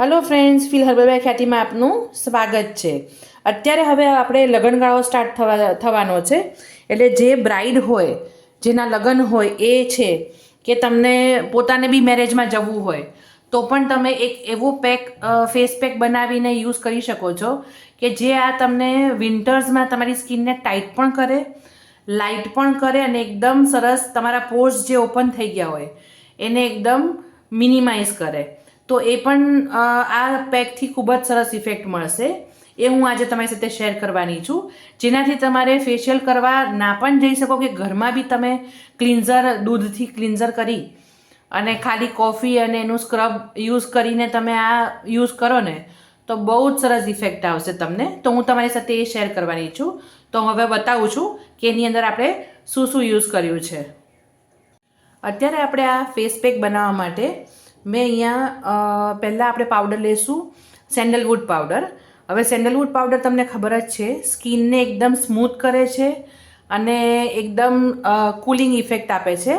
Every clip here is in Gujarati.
હલો ફ્રેન્ડ્સ ફિલ હર્બલભાઈ ખ્યાતિમાં આપનું સ્વાગત છે. અત્યારે હવે આપણે લગ્નગાળો સ્ટાર્ટ થવા, થવાનો છે. એટલે જે બ્રાઇડ હોય, જેના લગ્ન હોય, એ છે કે તમને પોતાને બી મેરેજમાં જવું હોય, તો પણ તમે એક એવું પેક ફેસ પેક બનાવીને યુઝ કરી શકો છો કે જે આ તમને વિન્ટર્સમાં તમારી સ્કિનને ટાઈટ પણ કરે લાઇટ પણ કરે અને એકદમ સરસ તમારા પોર્સ જે ઓપન થઈ ગયા હોય, એને એકદમ મિનિમાઇઝ કરે. તો એ પણ આ પેકથી ખૂબ જ સરસ ઇફેક્ટ મળશે. એ હું આજે તમારી સાથે શેર કરવાની છું. જેનાથી તમારે ફેશિયલ કરવા ના પણ જઈ શકો કે ઘરમાં બી તમે ક્લિન્ઝર દૂધથી ક્લિન્ઝર કરી અને ખાલી કોફી અને એનું સ્ક્રબ યુઝ કરીને તમે આ યુઝ કરો ને, તો બહુ જ સરસ ઇફેક્ટ આવશે તમને. તો હું તમારી સાથે એ શેર કરવાની છું. તો હવે બતાવું છું કે એની અંદર આપણે શું શું યુઝ કર્યું છે. અત્યારે આપણે આ ફેસ પેક બનાવવા માટે મેં અહીંયા પહેલાં આપણે પાવડર લઈશું સેન્ડલવુડ પાવડર હવે સેન્ડલવુડ પાવડર તમને ખબર જ છે, સ્કિનને એકદમ સ્મૂથ કરે છે અને એકદમ કુલિંગ ઇફેક્ટ આપે છે.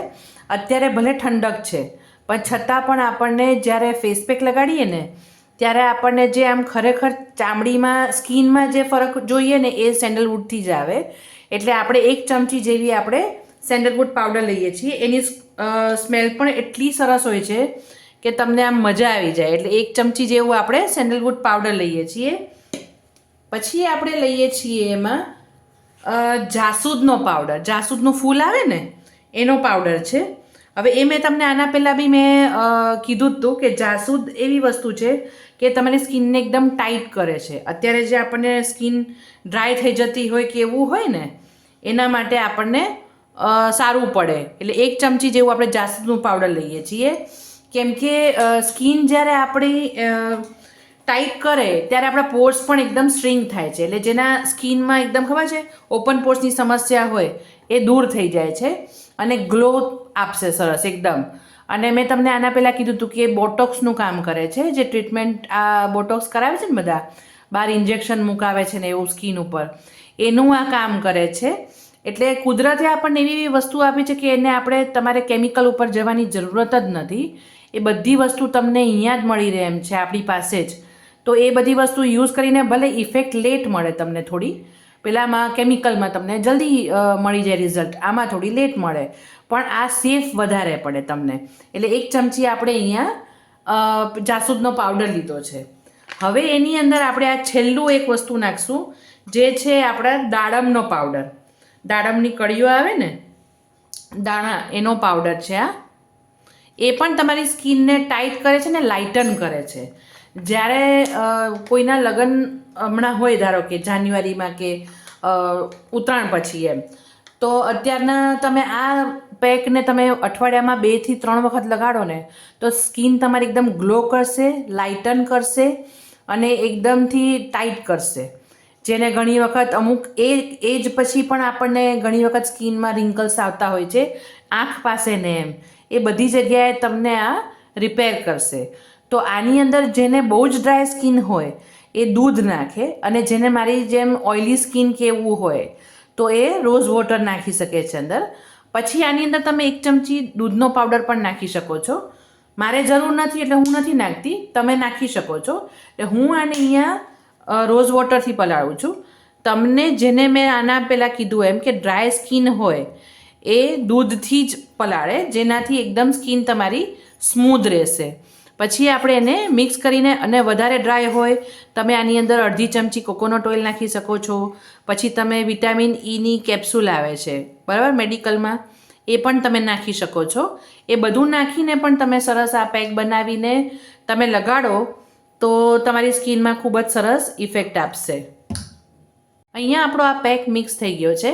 અત્યારે ભલે ઠંડક છે, પણ છતાં પણ આપણને જ્યારે ફેસ પેક લગાડીએ ને, ત્યારે આપણને જે આમ ખરેખર ચામડીમાં, સ્કિનમાં જે ફરક જોઈએ ને, એ સેન્ડલવુડથી જ આવે. એટલે આપણે એક ચમચી જેવી આપણે સેન્ડલવુડ પાવડર લઈએ છીએ. એની સ્મેલ પણ એટલી સરસ હોય છે કે તમને આમ મજા આવી જાય. એટલે એક ચમચી જેવું આપણે સેન્ડલવુડ પાવડર લઈએ છીએ. પછી આપણે લઈએ છીએ એમાં જાસૂદનો પાવડર. જાસૂદનું ફૂલ આવે ને, એનો પાવડર છે. હવે એ મેં તમને આના પહેલાં બી મેં કીધું હતું કે જાસૂદ એવી વસ્તુ છે કે તમારી સ્કિનને એકદમ ટાઈટ કરે છે. અત્યારે જે આપણને સ્કિન ડ્રાય થઈ જતી હોય કે એવું હોય ને, એના માટે આપણને સારું પડે. એટલે એક ચમચી જેવું આપણે જાસૂદનું પાવડર લઈએ છીએ. કેમ કે સ્કિન જ્યારે આપણી ટાઈટ કરે, ત્યારે આપણા પોર્સ પણ એકદમ સ્ટ્રિંગ થાય છે. એટલે જેના સ્કિનમાં એકદમ ખબર છે? ઓપન પોર્સની સમસ્યા હોય, એ દૂર થઈ જાય છે અને ગ્લો આપશે સરસ એકદમ. અને મેં તમને આના પહેલાં કીધું હતું કે બોટોક્સનું કામ કરે છે, જે ટ્રીટમેન્ટ આ બોટોક્સ કરાવે છે ને બધા? બહાર ઇન્જેક્શન મુકાવે છે ને એવું સ્કિન ઉપર. એનું આ કામ કરે છે. એટલે કુદરતે આપણને એવી એવી વસ્તુ આપી છે કે એને આપણે તમારે કેમિકલ ઉપર જવાની જરૂરત જ નથી. એ બધી વસ્તુ તમને અહીંયા જ મળી રહે એમ છે, આપણી પાસે જ. તો એ બધી વસ્તુ યુઝ કરીને ભલે ઇફેક્ટ લેટ મળે તમને થોડી. પેલામાં કેમિકલમાં તમને જલ્દી મળી જાય રિઝલ્ટ આમાં થોડી લેટ મળે. પણ આ સેફ વધારે પડે તમને. એટલે એક ચમચી આપણે અહીંયા જાસૂદનો પાવડર લીધો છે. હવે એની અંદર આપણે આ છેલ્લું એક વસ્તુ નાખશું, જે છે આપણા દાડમનો પાવડર દાડમની કળીઓ આવે ને, દાણા, એનો પાવડર છે આ. એ પણ તમારી સ્કિનને ટાઈટ કરે છે ને લાઇટન કરે છે. જ્યારે કોઈના લગ્ન હમણાં હોય, ધારો કે જાન્યુઆરીમાં કે ઉત્તરાયણ પછી એમ, તો અત્યારના તમે આ પેકને તમે અઠવાડિયામાં બેથી ત્રણ વખત લગાડો ને, તો સ્કિન તમારી એકદમ ગ્લો કરશે, લાઇટન કરશે અને એકદમથી ટાઈટ કરશે. જેને ઘણી વખત અમુક એ એજ પછી પણ આપણને ઘણી વખત સ્કિનમાં રિંકલ્સ આવતા હોય છે, આંખ પાસે ને એમ. એ બધી જગ્યાએ તમને આ રિપેર કરશે. તો આની અંદર જેને બહુ જ ડ્રાય સ્કિન હોય, એ દૂધ નાખે અને જેને મારી જેમ ઓઇલી સ્કિન કે હોય, તો એ રોઝ વોટર નાખી શકે છે અંદર. પછી આની અંદર તમે એક ચમચી દૂધનો પાવડર પણ નાખી શકો છો. મારે જરૂર નથી એટલે હું નથી નાખતી, તમે નાખી શકો છો. એટલે હું આને અહીંયા રોઝ વોટરથી પલાળું છું. તમને જેને મેં આના પહેલાં કીધું એમ કે ડ્રાય સ્કિન હોય એ દૂધથી જ પલાળે, જેનાથી એકદમ સ્કિન તમારી સ્મૂધ રહેશે. પછી આપણે એને મિક્સ કરીને, અને વધારે ડ્રાય હોય, તમે આની અંદર અડધી ચમચી કોકોનટ ઓઇલ નાખી શકો છો. પછી તમે વિટામિન ઈની કેપ્સ્યુલ આવે છે, બરાબર? મેડિકલમાં એ પણ તમે નાખી શકો છો. એ બધું નાખીને પણ તમે સરસ આ પેક બનાવીને તમે લગાડો, તો તમારી સ્કિનમાં ખૂબ જ સરસ ઇફેક્ટ આપશે. અહીંયા આપણો આ પેક મિક્સ થઈ ગયો છે.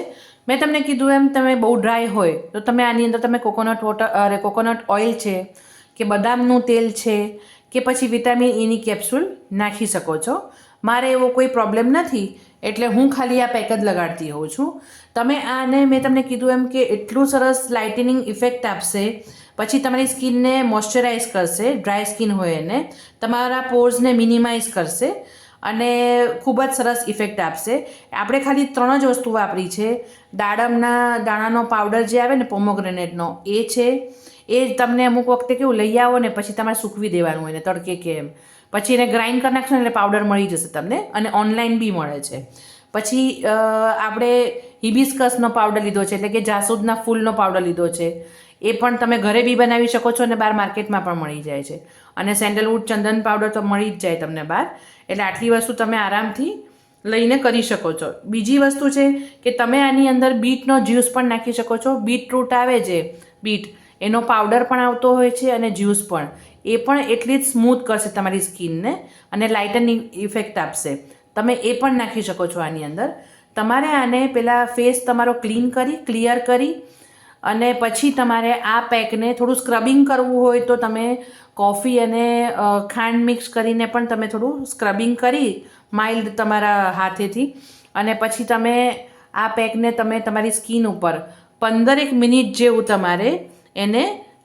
મેં તમને કીધું એમ, તમે બહુ ડ્રાય હોય, તો તમે આની અંદર તમે કોકોનટ વોટર અરે કોકોનટ ઓઇલ છે, કે બદામનું તેલ છે, કે પછી વિટામિન ઈની કેપ્સ્યુલ નાખી શકો છો. મારે એવો કોઈ પ્રોબ્લેમ નથી, એટલે હું ખાલી આ પેક જ લગાડતી હોઉં છું. તમે આને, મેં તમને કીધું એમ કે એટલું સરસ લાઇટનિંગ ઇફેક્ટ આપશે, પછી તમારી સ્કિનને મોઇશ્ચરાઇઝ કરશે ડ્રાય સ્કિન હોય એને, તમારા પોર્સને મિનિમાઇઝ કરશે અને ખૂબ જ સરસ ઇફેક્ટ આપશે. આપણે ખાલી ત્રણ જ વસ્તુ વાપરી છે. દાડમના દાણાનો પાવડર જે આવે ને પોમોગ્રેનેટનો એ છે. એ તમને અમુક વખતે કેવું લઈ આવો ને પછી તમારે સૂકવી દેવાનું હોય ને તડકે કે એમ. પછી એને ગ્રાઇન્ડ કરી નાખશો એટલે પાવડર મળી જશે તમને અને ઓનલાઈન બી મળે છે. પછી આપણે હિબિસ્કસનો પાવડર લીધો છે, એટલે કે જાસૂદના ફૂલનો પાવડર લીધો છે. એ પણ તમે ઘરે બી બનાવી શકો છો અને બહાર માર્કેટમાં પણ મળી જાય છે. અને સેન્ડલવુડ ચંદન પાવડર તો મળી જ જાય તમને બહાર એટલે આટલી વસ્તુ તમે આરામથી લઈને કરી શકો છો. બીજી વસ્તુ છે કે તમે આની અંદર બીટનો જ્યુસ પણ નાખી શકો છો. બીટરૂટ આવે છે, બીટ. એનો પાવડર પણ આવતો હોય છે અને જ્યુસ પણ. એ પણ એટલી જ સ્મૂથ કરશે તમારી સ્કિનને અને લાઇટનિંગ ઇફેક્ટ આપશે. તમે એ પણ નાખી શકો છો આની અંદર. તમારે આને પહેલાં ફેસ તમારો ક્લીન કરી, ક્લિયર કરી અને પછી તમારે આ પેકને થોડું સ્ક્રબિંગ કરવું હોય તો તમે કોફી અને ખાંડ મિક્સ કરીને પણ તમે થોડું સ્ક્રબિંગ કરી માઇલ્ડ તમારા હાથેથી. અને પછી તમે આ પેકને તમે તમારી સ્કિન ઉપર પંદરેક મિનિટ જેવું તમારે એને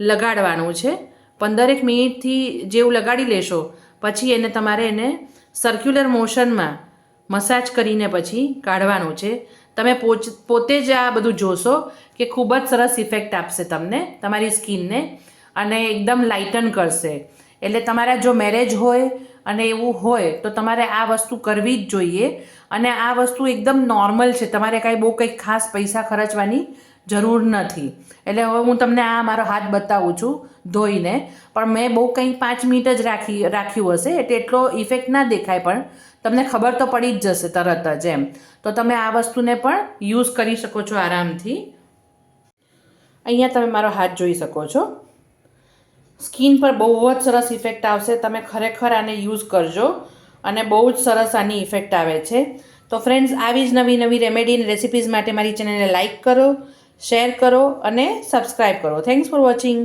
લગાડવાનું છે. પંદરેક મિનિટથી જેવું લગાડી લેશો, પછી એને તમારે એને સર્ક્યુલર મોશનમાં મસાજ કરીને પછી કાઢવાનું છે. તમે પોતે જ આ બધું જોશો કે ખૂબ જ સરસ ઇફેક્ટ આપશે તમને, તમારી સ્કિનને અને એકદમ લાઇટન કરશે. એટલે તમારા જો મેરેજ હોય અને એવું હોય, તો તમારે આ વસ્તુ કરવી જ જોઈએ. અને આ વસ્તુ એકદમ નોર્મલ છે. તમારે કાંઈ બહુ કંઈક ખાસ પૈસા ખર્ચવાની જરૂર નથી. એટલે હવે હું તમને આ મારો હાથ બતાવું છું ધોઈને. પણ મેં બહુ કંઈ પાંચ મિનિટ જ રાખી, રાખ્યું હશે, એટલે એટલો ઇફેક્ટ ના દેખાય, પણ તમને ખબર તો પડી જ જશે તરત જ એમ. તો તમે આ વસ્તુને પણ યુઝ કરી શકો છો આરામથી. અહીંયા તમે મારો હાથ જોઈ શકો છો. સ્કિન પર બહુ જ સરસ ઇફેક્ટ આવશે. તમે ખરેખર આને યુઝ કરજો. અને બહુ જ સરસ આની ઇફેક્ટ આવે છે. તો ફ્રેન્ડ્સ આવી જ નવી નવી રેમેડી અને રેસિપીઝ માટે મારી ચેનલને લાઇક કરો. શેર કરો અને સબસ્ક્રાઈબ કરો. Thanks for watching